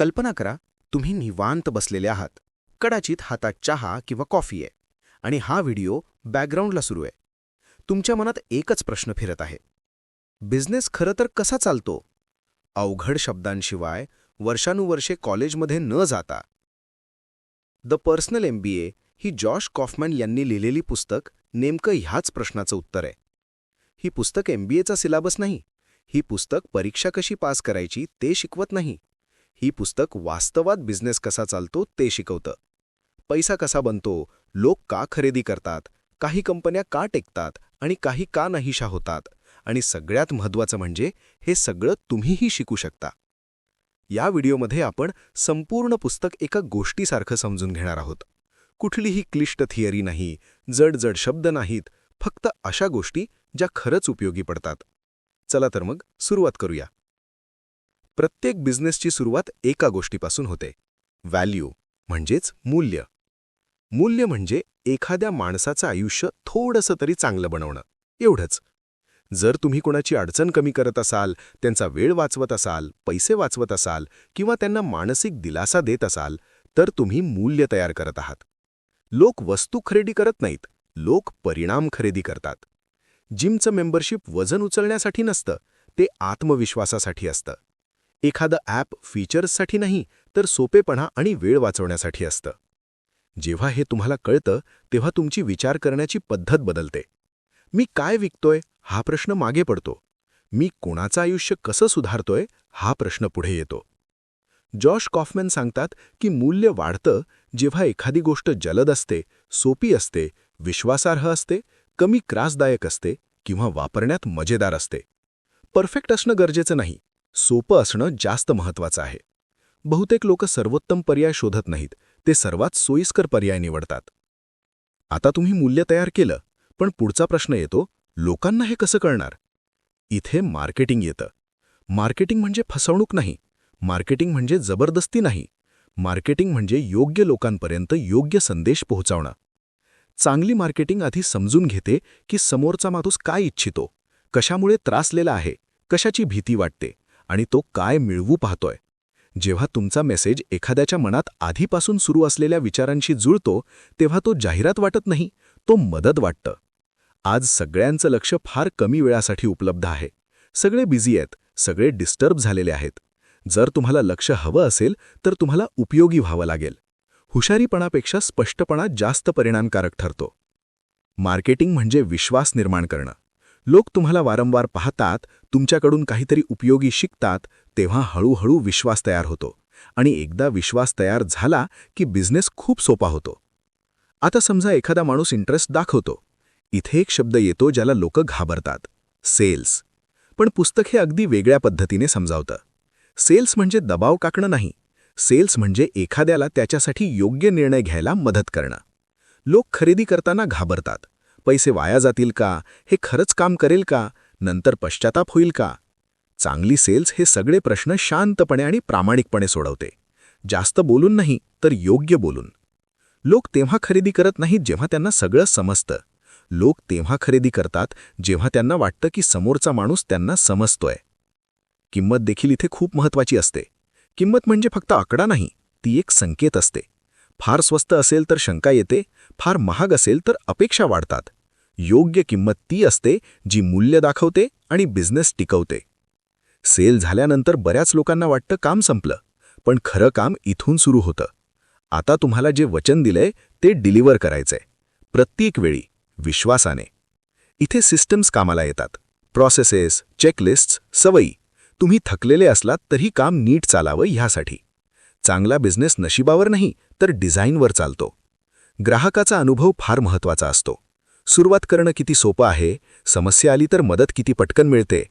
कल्पना करा तुम्ही निवांत बसलेले आहात. कदाचित हातात चहा किंवा कॉफी आहे. आणि हा व्हिडिओ बॅकग्राऊंडला सुरू आहे. तुमच्या मनात एकच प्रश्न फिरत आहे. बिझनेस खरं तर कसा चालतो? अवघड शब्दांशिवाय वर्षानुवर्षे कॉलेजमध्ये न जाता. The personal M B A he Josh Kaufman यांनी लिहिलेली पुस्तक नेमकं ह्याच प्रश्नाचं उत्तर आहे. ही पुस्तक एम बी एचा सिलेबस नाही. ही पुस्तक परीक्षा कशी पास करायची ते शिकवत नाही. ही पुस्तक वास्तवात बिझनेस कसा चालतो ते शिकवतं. पैसा कसा बनतो लोक का खरेदी करतात काही कंपन्या का टेकतात आणि काही का नाहीशा होतात आणि सगळ्यात महत्त्वाचं म्हणजे हे सगळं तुम्हीही शिकू शकता. या व्हिडिओमध्ये आपण संपूर्ण पुस्तक एका गोष्टीसारखं समजून घेणार आहोत. कुठलीही क्लिष्ट थिअरी नाही जड जड शब्द नाहीत फक्त अशा गोष्टी ज्या खरंच उपयोगी पडतात. चला तर मग सुरुवात करूया. प्रत्येक बिझनेसची सुरुवात एका गोष्टीपासून होते. व्हॅल्यू म्हणजेच मूल्य. मूल्य म्हणजे एखाद्या माणसाचं आयुष्य थोडंसं तरी चांगलं बनवणं. एवढंच. जर तुम्ही कोणाची अडचण कमी करत असाल त्यांचा वेळ वाचवत असाल पैसे वाचवत असाल किंवा त्यांना मानसिक दिलासा देत असाल तर तुम्ही मूल्य तयार करत आहात. लोक वस्तू खरेदी करत नाहीत लोक परिणाम खरेदी करतात. जिमचं मेंबरशिप वजन उचलण्यासाठी नसतं ते आत्मविश्वासासाठी असतं. एखादं ॲप फीचर्ससाठी नाही तर सोपेपणा आणि वेळ वाचवण्यासाठी असतं. जेव्हा हे तुम्हाला कळतं तेव्हा तुमची विचार करण्याची पद्धत बदलते. मी काय विकतोय हा प्रश्न मागे पडतो. मी कोणाचं आयुष्य कसं सुधारतोय हा प्रश्न पुढे येतो. जॉश कॉफमॅन सांगतात की मूल्य वाढतं जेव्हा एखादी गोष्ट जलद असते सोपी असते विश्वासार्ह असते कमी त्रासदायक असते किंवा वापरण्यात मजेदार असते. परफेक्ट असणं गरजेचं नाही. सोपं असणं जास्त महत्त्वाचं आहे. बहुतेक लोक सर्वोत्तम पर्याय शोधत नाहीत ते सर्वात सोयीस्कर पर्याय निवडतात. आता तुम्ही मूल्य तयार केलं पण पुढचा प्रश्न येतो लोकांना हे कसं कळणार? इथे मार्केटिंग येतं. मार्केटिंग म्हणजे फसवणूक नाही मार्केटिंग म्हणजे जबरदस्ती नाही मार्केटिंग म्हणजे योग्य लोकांपर्यंत योग्य संदेश पोहोचवणं. चांगली मार्केटिंग आधी समजून घेते की समोरचा माणूस काय इच्छितो कशामुळे त्रासलेला आहे कशाची भीती वाटते. आणि तो काय मिळवू पाहतोय. जेव्हा तुमचा मेसेज एखाद्याच्या मनात आधीपासून सुरू असलेल्या विचारांशी जुळतो तेव्हा तो जाहिरात वाटत नाही तो मदत वाटतं. आज सगळ्यांचं लक्ष फार कमी वेळासाठी उपलब्ध आहे. सगळे बिझी आहेत सगळे डिस्टर्ब झालेले आहेत. जर तुम्हाला लक्ष हवं असेल तर तुम्हाला उपयोगी व्हावं लागेल. हुशारीपणापेक्षा स्पष्टपणा जास्त परिणामकारक ठरतो. मार्केटिंग म्हणजे विश्वास निर्माण करणं. लोक तुम्हाला वारंवार पाहतात तुमच्याकडून काहीतरी उपयोगी शिकतात तेव्हा हळूहळू विश्वास तयार होतो. आणि एकदा विश्वास तयार झाला की बिझनेस खूप सोपा होतो. आता समजा एखादा माणूस इंटरेस्ट दाखवतो. इथे एक शब्द येतो ज्याला लोक घाबरतात. सेल्स पण पुस्तक हे अगदी वेगळ्या पद्धतीने समजावतं. सेल्स म्हणजे दबाव टाकणं नाही. सेल्स म्हणजे एखाद्याला त्याच्यासाठी योग्य निर्णय घ्यायला मदत करणं. लोक खरेदी करताना घाबरतात. पैसे वाया जातील का? हे खरंच काम करेल का? नंतर पश्चाताप होईल का? चांगली सेल्स हे सगळे प्रश्न शांतपणे आणि प्रामाणिकपणे सोडवते. जास्त बोलून नाही तर योग्य बोलून. लोक तेव्हा खरेदी करत नाहीत जेव्हा त्यांना सगळं समजतं. लोक तेव्हा खरेदी करतात जेव्हा त्यांना वाटतं की समोरचा माणूस त्यांना समजतोय. किंमत देखील इथे खूप महत्वाची असते. किंमत म्हणजे फक्त आकडा नाही ती एक संकेत असते. फार स्वस्त असेल तर शंका येते फार महाग असेल तर अपेक्षा वाढतात. योग्य किंमत ती असते जी मूल्य दाखवते आणि बिझनेस टिकवते. सेल झाल्यानंतर बऱ्याच लोकांना वाटतं काम संपलं पण खरं काम इथून सुरू होतं. आता तुम्हाला जे वचन दिलंय ते डिलिव्हर करायचंय. प्रत्येक वेळी विश्वासाने. इथे सिस्टम्स कामाला येतात. प्रोसेसेस चेकलिस्ट्स सवयी. तुम्ही थकलेले असलात तरी काम नीट चालावं ह्यासाठी. चांगला बिझनेस नशिबावर नाही तर डिझाईनवर चालतो. ग्राहकाचा अनुभव फार महत्त्वाचा असतो. सुरुवात करणं किती सोपं आहे समस्या आली तर मदत किती पटकन मिळते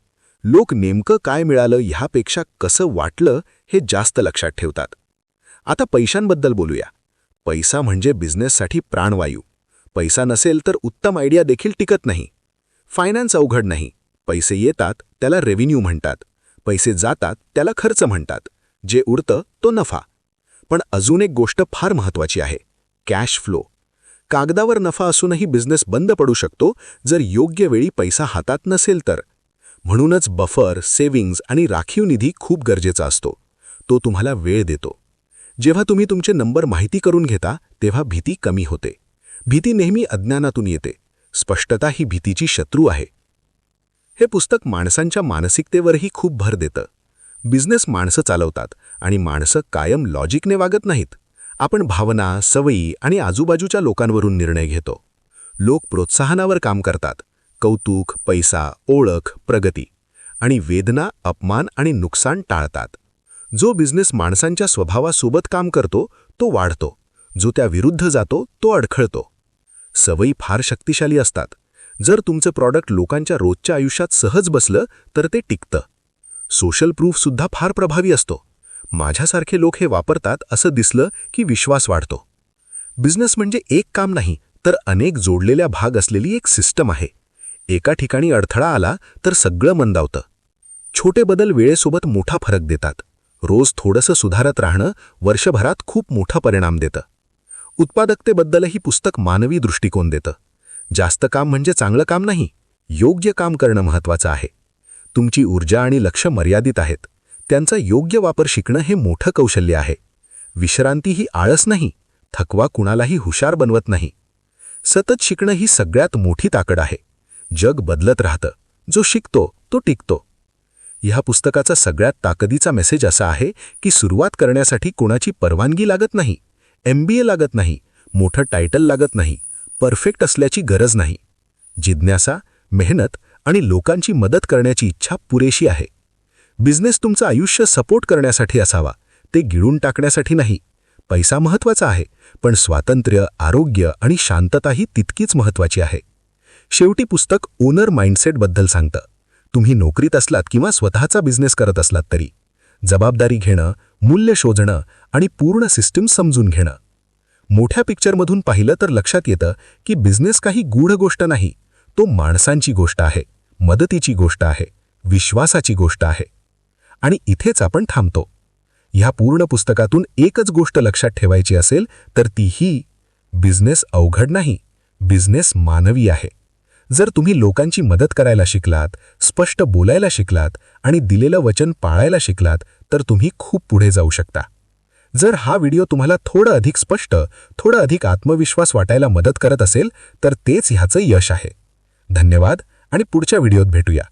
लोक नेमकं काय मिळालं ह्यापेक्षा कसं वाटलं हे जास्त लक्षात ठेवतात. आता पैशांबद्दल बोलूया. पैसा म्हणजे बिझनेससाठी प्राणवायू. पैसा नसेल तर उत्तम आयडिया देखील टिकत नाही. फायनान्स अवघड नाही. पैसे येतात त्याला रेव्हेन्यू म्हणतात. पैसे जातात त्याला खर्च म्हणतात. जे उडतं तो नफा. पण अजून एक गोष्ट फार महत्वाची आहे. Cash flow. कागदावर नफा असूनही बिझनेस बंद पडू शकतो जर योग्य वेळी पैसा हातात नसेल तर. म्हणूनच बफर सेव्हिंग्ज आणि राखीव निधी खूप गरजेचा असतो. तो तुम्हाला वेळ देतो. जेव्हा तुम्ही तुमचे नंबर माहिती करून घेता तेव्हा भीती कमी होते. भीती नेहमी अज्ञानातून येते. स्पष्टता ही भीतीची शत्रू आहे. हे पुस्तक माणसांच्या मानसिकतेवरही खूप भर देतं. बिझनेस माणसं चालवतात. आणि माणसं कायम लॉजिकने वागत नाहीत. आपण भावना सवयी आणि आजूबाजूच्या लोकांवरून निर्णय घेतो. लोक प्रोत्साहनावर काम करतात. कौतुक पैसा ओळख प्रगती आणि वेदना अपमान आणि नुकसान टाळतात. जो बिझनेस माणसांच्या स्वभावासोबत काम करतो तो वाढतो. जो त्या विरुद्ध जातो तो अडखळतो. सवयी फार शक्तिशाली असतात. जर तुमचं प्रॉडक्ट लोकांच्या रोजच्या आयुष्यात सहज बसलं तर ते टिकतं. सोशल प्रूफसुद्धा फार प्रभावी असतो. माझ्यासारखे लोक हे वापरतात असं दिसलं की विश्वास वाढतो. बिझनेस म्हणजे एक काम नाही तर अनेक जोडलेल्या भाग असलेली एक सिस्टम आहे. एका ठिकाणी अडथळा आला तर सगळं मंदावतं. छोटे बदल वेळेसोबत मोठा फरक देतात. रोज थोडंसं सुधारत राहणं वर्षभरात खूप मोठा परिणाम देतं. उत्पादकतेबद्दलही पुस्तक मानवी दृष्टिकोन देतं. जास्त काम म्हणजे चांगलं काम नाही योग्य काम करणं महत्त्वाचं आहे. तुमची ऊर्जा आणि लक्ष मर्यादित आहेत. त्यांचा योग्य वापर शिकणं हे मोठं कौशल्य आहे. विश्रांती ही आळस नाही थकवा कुणालाही हुशार बनवत नाही. सतत शिकणं ही सगळ्यात मोठी ताकद आहे. जग बदलत राहतं जो शिकतो तो टिकतो. ह्या पुस्तकाचा सगळ्यात ताकदीचा मेसेज असा आहे की सुरुवात करण्यासाठी कोणाची परवानगी लागत नाही एमबीए लागत नाही मोठं टायटल लागत नाही परफेक्ट असल्याची गरज नाही. जिज्ञासा मेहनत आणि लोकांची मदत करण्याची इच्छा पुरेशी आहे. बिझनेस तुमचं आयुष्य सपोर्ट करण्यासाठी असावा. ते गिळून टाकण्यासाठी नाही. पैसा महत्त्वाचा आहे पण स्वातंत्र्य आरोग्य आणि शांतताही तितकीच महत्वाची आहे. शेवटी पुस्तक ओनर माइंडसेटबद्दल सांगतं. तुम्ही नोकरीत असलात किंवा स्वतःचा बिझनेस करत असलात तरी. जबाबदारी घेणं मूल्य शोधणं आणि पूर्ण सिस्टीम समजून घेणं. मोठ्या पिक्चरमधून पाहिलं तर लक्षात येतं की बिझनेस काही गूढ गोष्ट नाही. तो माणसांची गोष्ट आहे मदतीची गोष्ट आहे विश्वासाची गोष्ट आहे. आणि इथेच आपण थांबतो. ह्या पूर्ण पुस्तकातून एकच गोष्ट लक्षात ठेवायची असेल तर ती ही बिझनेस अवघड नाही बिझनेस मानवी आहे. जर तुम्ही लोकांची मदत करायला शिकलात स्पष्ट बोलायला शिकलात आणि दिलेलं वचन पाळायला शिकलात तर तुम्ही खूप पुढे जाऊ शकता. जर हा व्हिडिओ तुम्हाला थोडं अधिक स्पष्ट थोडं अधिक आत्मविश्वास वाटायला मदत करत असेल तर तेच ह्याचं यश आहे. धन्यवाद आणि पुढच्या व्हिडिओत भेटूया.